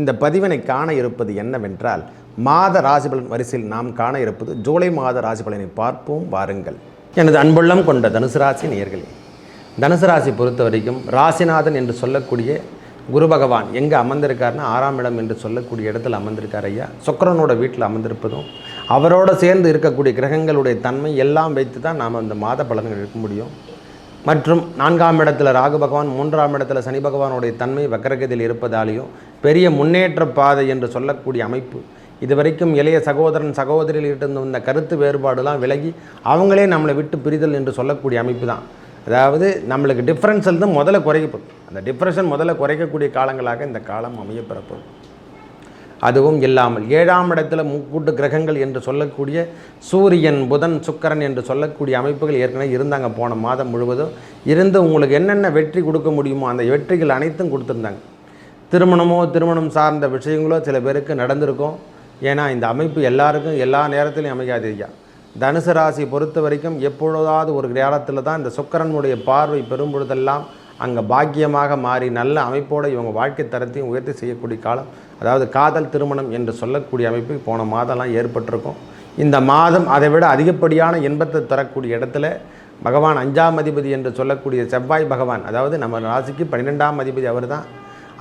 இந்த பதிவினை காண இருப்பது என்னவென்றால் மாத ராசிபலன் வரிசையில் நாம் காண இருப்பது ஜூலை மாத ராசிபலனை பார்ப்போம் வாருங்கள். எனது அன்புள்ளம் கொண்ட தனுசு ராசி நேர்களே தனுசு ராசி பொறுத்த வரைக்கும் ராசிநாதன் என்று சொல்லக்கூடிய குரு பகவான் எங்கே அமர்ந்திருக்காருன்னா ஆறாம் இடம் என்று சொல்லக்கூடிய இடத்துல அமர்ந்திருக்கார் ஐயா. சுக்கரனோட வீட்டில் அமர்ந்திருப்பதும் அவரோட சேர்ந்து இருக்கக்கூடிய கிரகங்களுடைய தன்மை எல்லாம் வைத்து தான் நாம் அந்த மாத பலன்கள் எடுக்க முடியும். மற்றும் நான்காம் இடத்துல ராகு பகவான் மூன்றாம் இடத்துல சனி பகவானுடைய தன்மை வக்கரகதியில் இருப்பதாலேயும் பெரிய முன்னேற்ற பாதை என்று சொல்லக்கூடிய அமைப்பு. இதுவரைக்கும் இளைய சகோதரன் சகோதரியில் இருந்து வந்த கருத்து வேறுபாடுலாம் விலகி அவங்களே நம்மளை விட்டு பிரிதல் என்று சொல்லக்கூடிய அமைப்பு தான். அதாவது நம்மளுக்கு டிஃப்ரென்ஸ் வந்து முதல்ல குறைக்கப்படும் அந்த டிப்ரெஷன் முதல்ல குறைக்கக்கூடிய காலங்களாக இந்த காலம் அமையப்பெறப்படும் அதுவும் இல்லாமல் ஏழாம் இடத்தில் முக்கூட்டு கிரகங்கள் என்று சொல்லக்கூடிய சூரியன் புதன் சுக்கரன் என்று சொல்லக்கூடிய அமைப்புகள் ஏற்கனவே இருந்தாங்க போன மாதம் முழுவதும். இருந்து உங்களுக்கு என்னென்ன வெற்றி கொடுக்க முடியுமோ அந்த வெற்றிகள் அனைத்தும் கொடுத்துருந்தாங்க. திருமணமோ திருமணம் சார்ந்த விஷயங்களோ சில பேருக்கு நடந்திருக்கும். ஏன்னா இந்த அமைப்பு எல்லாருக்கும் எல்லா நேரத்திலையும் அமையாது ஐயா. தனுசு ராசி பொறுத்த வரைக்கும் எப்பொழுதாவது ஒரு நேரத்தில் தான் இந்த சுக்கரனுடைய பார்வை பெறும் பொழுதெல்லாம் அங்கே பாக்கியமாக மாறி நல்ல அமைப்போடு இவங்க வாழ்க்கை தரத்தையும் உயர்த்தி செய்யக்கூடிய காலம். அதாவது காதல் திருமணம் என்று சொல்லக்கூடிய அமைப்பு போன மாதம்லாம் ஏற்பட்டிருக்கும். இந்த மாதம் அதை விட அதிகப்படியான இன்பத்தை தரக்கூடிய இடத்துல பகவான் அஞ்சாம் அதிபதி என்று சொல்லக்கூடிய செவ்வாய் பகவான் அதாவது நம்ம ராசிக்கு பன்னிரெண்டாம் அதிபதி அவர் தான்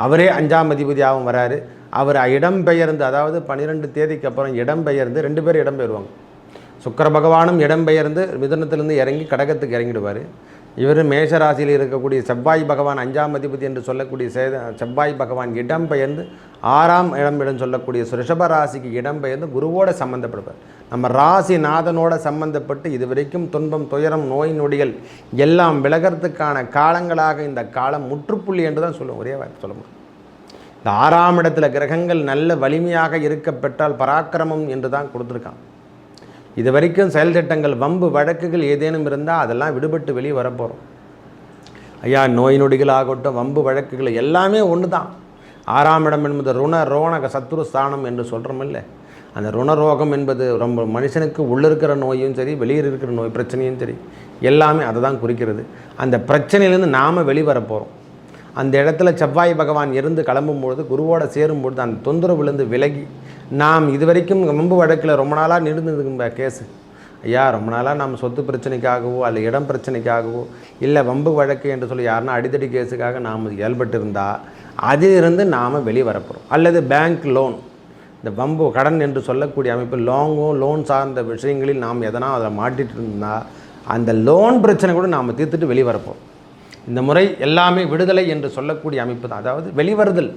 அவரே அஞ்சாம் அதிபதியாகவும் வராரு. அவர் இடம்பெயர்ந்து அதாவது பன்னிரெண்டு தேதிக்கு அப்புறம் இடம்பெயர்ந்து ரெண்டு பேரும் இடம்பெயர்வாங்க. சுக்கர பகவானும் இடம்பெயர்ந்து மிதுனத்திலிருந்து இறங்கி கடகத்துக்கு இறங்கிடுவார். இவர் மேஷராசியில் இருக்கக்கூடிய செவ்வாய் பகவான் அஞ்சாம் அதிபதி என்று சொல்லக்கூடிய சேத செவ்வாய் பகவான் இடம்பெயர்ந்து ஆறாம் இடம் சொல்லக்கூடிய ரிஷப ராசிக்கு இடம்பெயர்ந்து குருவோட சம்மந்தப்படுவார் நம்ம ராசி நாதனோட சம்பந்தப்பட்டு இதுவரைக்கும் துன்பம் துயரம் நோய் நொடிகள் எல்லாம் விலகிறதுக்கான காலங்களாக இந்த காலம் முற்றுப்புள்ளி என்று தான் சொல்லுவோம். ஒரே வாய்ப்பு சொல்ல முடியும். இந்த ஆறாம் இடத்துல கிரகங்கள் நல்ல வலிமையாக இருக்கப்பெற்றால் பராக்கிரமம் என்று தான் கொடுத்துருக்கான் இது வரைக்கும் செயல் திட்டங்கள் வம்பு வழக்குகள் ஏதேனும் இருந்தால் அதெல்லாம் விடுபட்டு வெளியே வரப்போகிறோம் ஐயா நோய் நொடிகள் ஆகட்டும் வம்பு வழக்குகள் எல்லாமே ஒன்று தான் ஆறாம் இடம் என்பது ருண ரோணக சத்துரு ஸ்தானம் என்று சொல்கிறோம் இல்லை அந்த ருணரோகம் என்பது ரொம்ப மனுஷனுக்கு உள்ளே இருக்கிற நோயும் சரி வெளியே இருக்கிற நோய் பிரச்சனையும் சரி எல்லாமே அதை தான் குறிக்கிறது. அந்த பிரச்சனையிலேருந்து நாம் வெளிவர போகிறோம் அந்த இடத்துல செவ்வாய் பகவான் இருந்து கிளம்பும்பொழுது குருவோட சேரும்பொழுது அந்த தொந்தரவுலேருந்து விலகி நாம் இதுவரைக்கும் வம்பு வழக்கில் ரொம்ப நாளாக நிறுந்ததுங்க கேஸு ஐயா ரொம்ப நாளாக நம்ம சொத்து பிரச்சனைக்காகவோ அல்ல இடம் பிரச்சனைக்காகவோ இல்லை வம்பு வழக்கு என்று சொல்லி யாருன்னா அடித்தடி கேஸுக்காக நாம் ஏற்பட்டு இருந்தால் அதிலிருந்து நாம் வெளியே வரப்போகிறோம் அல்லது பேங்க் லோன் இந்த வம்பு கடன் என்று சொல்லக்கூடிய அமைப்பு லோங்கும் லோன் சார்ந்த விஷயங்களில் நாம் எதனா அதில் மாட்டிகிட்டு இருந்தால் அந்த லோன் பிரச்சனை கூட நாம் தீர்த்துட்டு வெளியே வரப்போம் இந்த முறை எல்லாமே விடுதலை என்று சொல்லக்கூடிய அமைப்பு தான். அதாவது வெளிவருதல்.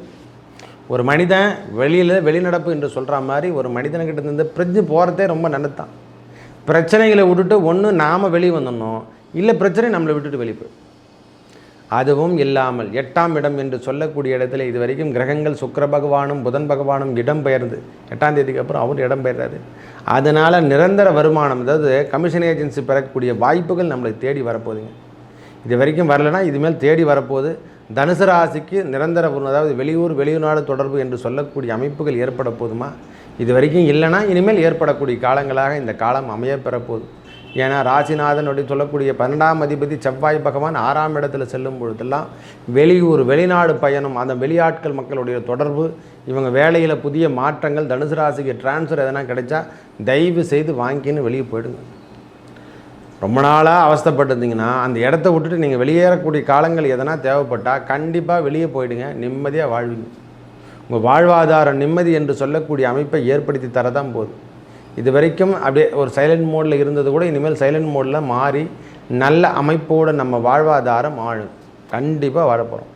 ஒரு மனிதன் வெளியில் வெளிநடப்பு என்று சொல்கிற மாதிரி ஒரு மனிதன்கிட்ட இருந்து பிரிஞ்சு போகிறதே ரொம்ப நல்லது தான். பிரச்சனைகளை விட்டுட்டு ஒன்று நாம் வெளியே வந்துடணும். இல்லை பிரச்சனை நம்மளை விட்டுட்டு வெளியே போய் அதுவும் இல்லாமல் எட்டாம் இடம் என்று சொல்லக்கூடிய இடத்துல இது வரைக்கும் கிரகங்கள் சுக்கர பகவானும் புதன் பகவானும் இடம் பெயர்ந்து எட்டாம் தேதிக்கு அப்புறம் அவர் இடம் பெயர்றாரு அதனால் நிரந்தர வருமானம் அதாவது கமிஷன் ஏஜென்சி பெறக்கூடிய வாய்ப்புகள் நம்மளை தேடி வரப்போகுதுங்க. இது வரைக்கும் வரலைன்னா இதுமேல் தேடி வரப்போகுது தனுசு ராசிக்கு நிரந்தர அதாவது வெளியூர் வெளிநாடு தொடர்பு என்று சொல்லக்கூடிய அமைப்புகள் ஏற்பட போதுமா? இது வரைக்கும் இல்லைன்னா இனிமேல் ஏற்படக்கூடிய காலங்களாக இந்த காலம் அமைய பெறப்போகுது. ஏன்னா ராசிநாதன் அப்படின்னு சொல்லக்கூடிய பன்னெண்டாம் அதிபதி செவ்வாய் பகவான் ஆறாம் இடத்துல செல்லும் பொழுதெல்லாம் வெளியூர் வெளிநாடு பயணம் அந்த வெளியாட்கள் மக்களுடைய தொடர்பு இவங்க வேலையில் புதிய மாற்றங்கள் தனுசு ராசிக்கு டிரான்ஸ்ஃபர் எதனா கிடைச்சா தயவு செய்து வாங்கின்னு வெளியே போயிடுங்க. ரொம்ப நாளாக அவஸ்தப்பட்டிருந்தீங்கன்னா அந்த இடத்த விட்டுட்டு நீங்கள் வெளியேறக்கூடிய காலங்கள் எதனா தேவைப்பட்டால் கண்டிப்பாக வெளியே போயிடுங்க. நிம்மதியாக வாழ்வீங்க. உங்கள் வாழ்வாதார நிம்மதி என்று சொல்லக்கூடிய அமைப்பை ஏற்படுத்தி தரதான் போதும். இது வரைக்கும் அப்படியே ஒரு சைலண்ட் மோடில் இருந்தது கூட இனிமேல் சைலண்ட் மோடில் மாறி நல்ல அமைப்போடு நம்ம வாழ்வாதாரம் ஆழும் கண்டிப்பாக வாழப்போகிறோம்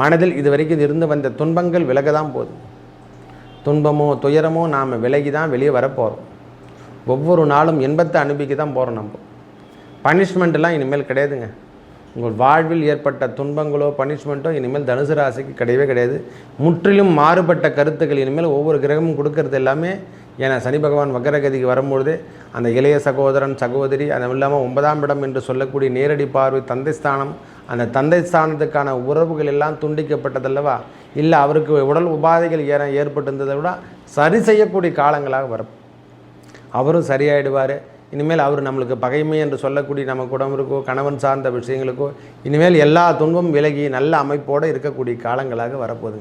மனதில் இது வரைக்கும் இருந்து வந்த துன்பங்கள் விலக தான் போதும். துன்பமோ துயரமோ நாம் விலகி தான் வெளியே வரப்போகிறோம் ஒவ்வொரு நாளும் இன்பத்தை அனுப்பிக்கு தான் போகிறோம் நம்ம. பனிஷ்மெண்ட்லாம் இனிமேல் கிடையாதுங்க. உங்கள் வாழ்வில் ஏற்பட்ட துன்பங்களோ பனிஷ்மெண்ட்டோ இனிமேல் தனுசு ராசிக்கு கிடையவே கிடையாது. முற்றிலும் மாறுபட்ட கருத்துக்கள் இனிமேல் ஒவ்வொரு கிரகமும் கொடுக்கறது எல்லாமே ஏன்னா சனி பகவான் வக்கரகதிக்கு வரும்பொழுது அந்த இளைய சகோதரன் சகோதரி அது இல்லாமல் ஒன்பதாம் இடம் என்று சொல்லக்கூடிய நேரடி பார்வை தந்தை ஸ்தானம் அந்த தந்தை ஸ்தானத்துக்கான உறவுகள் எல்லாம் துண்டிக்கப்பட்டதல்லவா? இல்லை அவருக்கு உடல் உபாதைகள் ஏற ஏற்பட்டிருந்ததை விட சரி செய்யக்கூடிய காலங்களாக வரும். அவரும் சரியாயிடுவார். இனிமேல் அவர் நம்மளுக்கு பகைமை என்று சொல்லக்கூடிய நம்ம குடும்பருக்கோ கணவன் சார்ந்த விஷயங்களுக்கோ இனிமேல் எல்லா துன்பம் விலகி நல்ல அமைப்போடு இருக்கக்கூடிய காலங்களாக வரப்போகுது.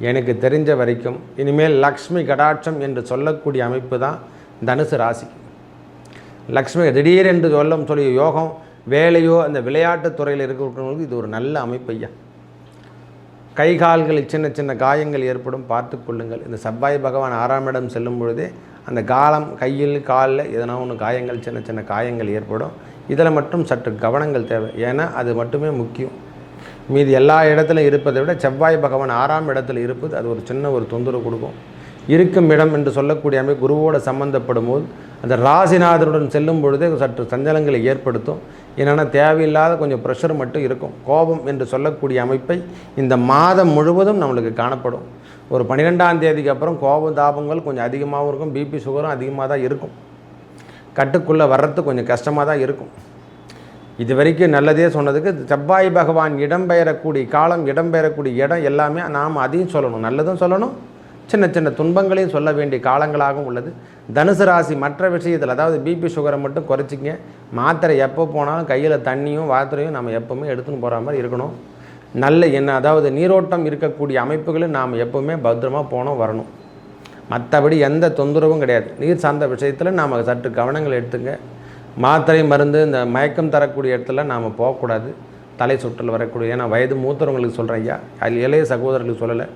எனக்கு தெரிஞ்ச வரைக்கும் இனிமேல் லக்ஷ்மி கடாட்சம் என்று சொல்லக்கூடிய அமைப்பு தான் தனுசு ராசி. லக்ஷ்மி திடீரென்று சொல்லும் சொல்லி யோகம் வேலையோ அந்த விளையாட்டுத் துறையில் இருக்கிறவங்களுக்கு இது ஒரு நல்ல அமைப்பு ஐயா. கை கால்களில் சின்ன சின்ன காயங்கள் ஏற்படும் பார்த்து கொள்ளுங்கள். இந்த செவ்வாய் பகவான் ஆறாம் இடம் செல்லும் பொழுதே அந்த காலம் கையில் காலில் எதனா ஒன்று காயங்கள் சின்ன சின்ன காயங்கள் ஏற்படும். இதில் மட்டும் சற்று கவனங்கள் தேவை. ஏன்னா அது மட்டுமே முக்கியம். மீதி எல்லா இடத்துலையும் இருப்பதை விட செவ்வாய் பகவான் ஆறாம் இடத்துல இருப்பது அது ஒரு சின்ன ஒரு தொந்தரவு கொடுக்கும். இருக்கும் இடம் என்று சொல்லக்கூடிய அமைப்பு குருவோடு சம்பந்தப்படும் போது அந்த ராசிநாதருடன் செல்லும் பொழுதே சற்று சஞ்சலங்களை ஏற்படுத்தும். என்னென்னா தேவையில்லாத கொஞ்சம் ப்ரெஷர் மட்டும் இருக்கும். கோபம் என்று சொல்லக்கூடிய அமைப்பை இந்த மாதம் முழுவதும் நம்மளுக்கு காணப்படும். ஒரு பன்னிரெண்டாம் தேதிக்கு அப்புறம் கோபம் தாபங்கள் கொஞ்சம் அதிகமாகவும் இருக்கும். பிபி சுகரும் அதிகமாக தான் இருக்கும். கட்டுக்குள்ளே வர்றது கொஞ்சம் கஷ்டமாக தான் இருக்கும். இது வரைக்கும் நல்லதே சொன்னதுக்கு செவ்வாய் பகவான் இடம்பெயரக்கூடிய காலம் இடம்பெயரக்கூடிய இடம் எல்லாமே நாம் அதையும் சொல்லணும். நல்லதும் சொல்லணும். சின்ன சின்ன துன்பங்களையும் சொல்ல வேண்டிய காலங்களாகவும் உள்ளது. தனுசு ராசி மற்ற விஷயத்தில் அதாவது பிபி சுகரை மட்டும் குறைச்சிங்க மாத்திரை எப்போ போனாலும் கையில் தண்ணியும் வாத்திரையும் நம்ம எப்போவுமே எடுத்துன்னு போகிற மாதிரி இருக்கணும். நல்ல என்ன அதாவது நீரோட்டம் இருக்கக்கூடிய அமைப்புகளும் நாம் எப்போவுமே பத்திரமாக போனோம் வரணும். மற்றபடி எந்த தொந்தரவும் கிடையாது. நீர் சார்ந்த விஷயத்தில் நாம் சற்று கவனங்கள் எடுத்துங்க. மாத்திரை மருந்து இந்த மயக்கம் தரக்கூடிய இடத்துல நாம் போகக்கூடாது. தலை சுற்றல் வரக்கூடிய ஏன்னா வயது மூத்தவங்களுக்கு சொல்கிறேன் ஐயா. அது இளைய சகோதரர்களுக்கு சொல்லலை.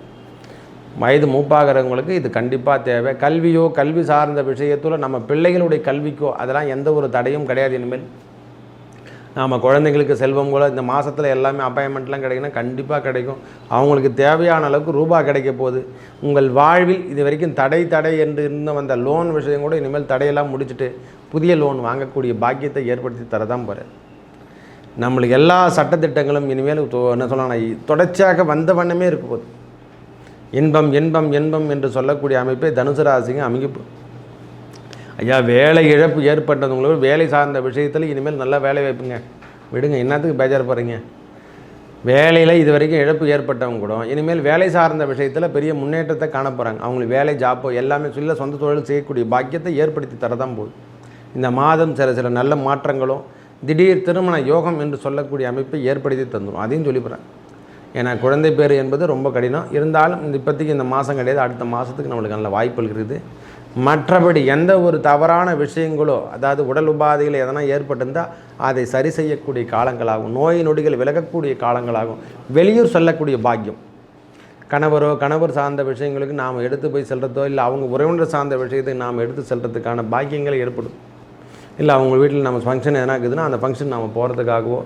வயது மூப்பாகிறவங்களுக்கு இது கண்டிப்பாக தேவை. கல்வியோ கல்வி சார்ந்த விஷயத்தில் நம்ம பிள்ளைகளுடைய கல்விக்கோ அதெல்லாம் எந்த ஒரு தடையும் கிடையாது இனிமேல். நாம் குழந்தைங்களுக்கு செல்வம் கூட இந்த மாதத்தில் எல்லாமே அப்பாயின்மெண்ட்லாம் கிடைக்குன்னா கண்டிப்பாக கிடைக்கும். அவங்களுக்கு தேவையான அளவுக்கு ரூபா கிடைக்க போகுது. உங்கள் வாழ்வில் இது வரைக்கும் தடை தடை என்று இருந்த வந்த லோன் விஷயம் கூட இனிமேல் தடையெல்லாம் முடிச்சுட்டு புதிய லோன் வாங்கக்கூடிய பாக்கியத்தை ஏற்படுத்தி தரதான் போகிறேன் நம்மளுக்கு எல்லா சட்டத்திட்டங்களும் இனிமேல் தொ- என்ன சொல்லலாம் தொடர்ச்சியாக வந்த வண்ணமே இருக்க போகுது. இன்பம் இன்பம் இன்பம் என்று சொல்லக்கூடிய அமைப்பை தனுசு ராசிங்க அமைப்பு ஐயா வேலை இழப்பு ஏற்பட்டவங்களுக்கு வேலை சார்ந்த விஷயத்தில் இனிமேல் நல்ல வேலை வைப்புங்க. விடுங்க என்னத்துக்கு பேஜார் போகிறீங்க வேலையில் இது வரைக்கும் இழப்பு ஏற்பட்டவங்க கூட இனிமேல் வேலை சார்ந்த விஷயத்தில் பெரிய முன்னேற்றத்தை காண போகிறாங்க அவங்களுக்கு வேலை ஜாப்போ எல்லாமே சொல்ல சொந்த தொழில் செய்யக்கூடிய பாக்கியத்தை ஏற்படுத்தி தரதான் போகுது. இந்த மாதம் சில சில நல்ல மாற்றங்களும் திடீர் திருமண யோகம் என்று சொல்லக்கூடிய அமைப்பை ஏற்படுத்தி தந்துடும் அதையும் சொல்லிப்படுறேன் ஏன்னா குழந்தை பேர் என்பது ரொம்ப கடினம். இருந்தாலும் இந்த இப்போதைக்கு இந்த மாதம் கிடையாது. அடுத்த மாதத்துக்கு நம்மளுக்கு நல்ல வாய்ப்புகள் இருக்குது. மற்றபடி எந்த ஒரு தவறான விஷயங்களோ அதாவது உடல் உபாதைகள் எதனா ஏற்பட்டிருந்தால் அதை சரி செய்யக்கூடிய காலங்களாகும். நோய் நொடிகள் விலகக்கூடிய காலங்களாகும். வெளியூர் செல்லக்கூடிய பாக்கியம். கணவரோ கணவர் சார்ந்த விஷயங்களுக்கு நாம் எடுத்து போய் செல்கிறதோ இல்லை அவங்க உறவினர் சார்ந்த விஷயத்தை நாம் எடுத்து செல்கிறதுக்கான பாக்கியங்கள் ஏற்படும். இல்லை அவங்க வீட்டில் நம்ம ஃபங்க்ஷன் எதனா இருக்குதுன்னா அந்த ஃபங்க்ஷன் நாம் போகிறதுக்காகவோ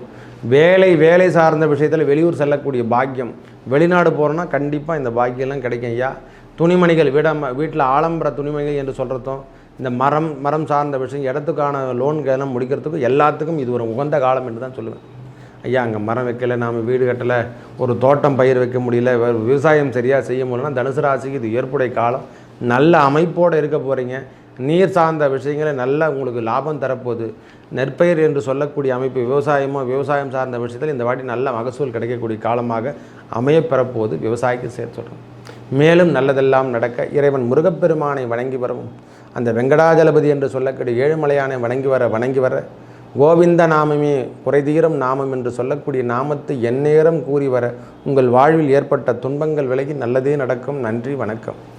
வேலை வேலை சார்ந்த விஷயத்தில் வெளியூர் செல்லக்கூடிய பாக்கியம். வெளிநாடு போகிறோன்னா கண்டிப்பாக இந்த பாக்கியம்லாம் கிடைக்கும் ஐயா. துணிமணிகள் விடாம வீட்டில் ஆலம்பர துணிமணிகள் என்று சொல்கிறதும் இந்த மரம் மரம் சார்ந்த விஷயம் இடத்துக்கான லோன்கெல்லாம் முடிக்கிறதுக்கும் எல்லாத்துக்கும் இது ஒரு உகந்த காலம் என்று தான் சொல்லுவேன். ஐயா அங்கே மரம் வைக்கல நாம் வீடு கட்டலை ஒரு தோட்டம் பயிர் வைக்க முடியல விவசாயம் சரியாக செய்ய முடியலன்னா தனுசு ராசிக்கு இது ஏற்புடைய காலம். நல்ல அமைப்போடு இருக்க போகிறீங்க நீர் சார்ந்த விஷயங்களை நல்லா உங்களுக்கு லாபம் தரப்போகுது. நெற்பயிர் என்று சொல்லக்கூடிய அமைப்பு விவசாயமோ விவசாயம் சார்ந்த விஷயத்தில் இந்த வாட்டி நல்ல மகசூல் கிடைக்கக்கூடிய காலமாக அமையப்பெறப்போகுது விவசாயிக்கு சேர்த்து சொல்கிறேன் மேலும் நல்லதெல்லாம் நடக்க இறைவன் முருகப்பெருமானை வணங்கி வரவும். அந்த வெங்கடாஜலபதி என்று சொல்லக்கூடிய ஏழுமலையானை வணங்கி வர வணங்கி வர கோவிந்த நாமமே குறைதீரம் நாமம் என்று சொல்லக்கூடிய நாமத்தை எந்நேரம் கூறி வர உங்கள் வாழ்வில் ஏற்பட்ட துன்பங்கள் விலகி நல்லதே நடக்கும். நன்றி வணக்கம்.